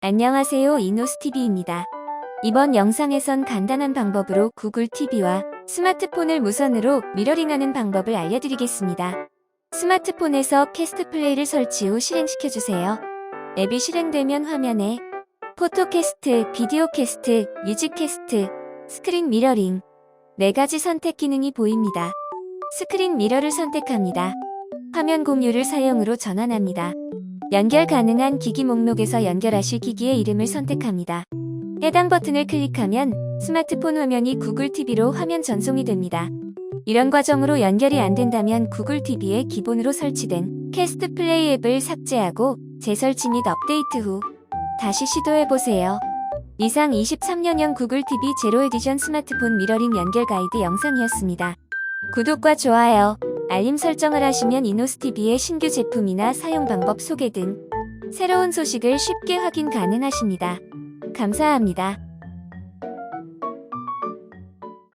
안녕하세요 이노스TV입니다. 이번 영상에선 간단한 방법으로 구글 TV와 스마트폰을 무선으로 미러링하는 방법을 알려드리겠습니다. 스마트폰에서 캐스트 플레이를 설치 후 실행시켜주세요. 앱이 실행되면 화면에 포토 캐스트, 비디오 캐스트, 뮤직 캐스트, 스크린 미러링 네 가지 선택 기능이 보입니다. 스크린 미러를 선택합니다. 화면 공유를 사용으로 전환합니다. 연결 가능한 기기 목록에서 연결하실 기기의 이름을 선택합니다. 해당 버튼을 클릭하면 스마트폰 화면이 구글 TV로 화면 전송이 됩니다. 이런 과정으로 연결이 안 된다면 구글 TV에 기본으로 설치된 캐스트 플레이 앱을 삭제하고 재설치 및 업데이트 후 다시 시도해보세요. 이상 23년형 구글 TV 제로 에디션 스마트폰 미러링 연결 가이드 영상이었습니다. 구독과 좋아요, 알림 설정을 하시면 이노스TV의 신규 제품이나 사용 방법 소개 등 새로운 소식을 쉽게 확인 가능하십니다. 감사합니다.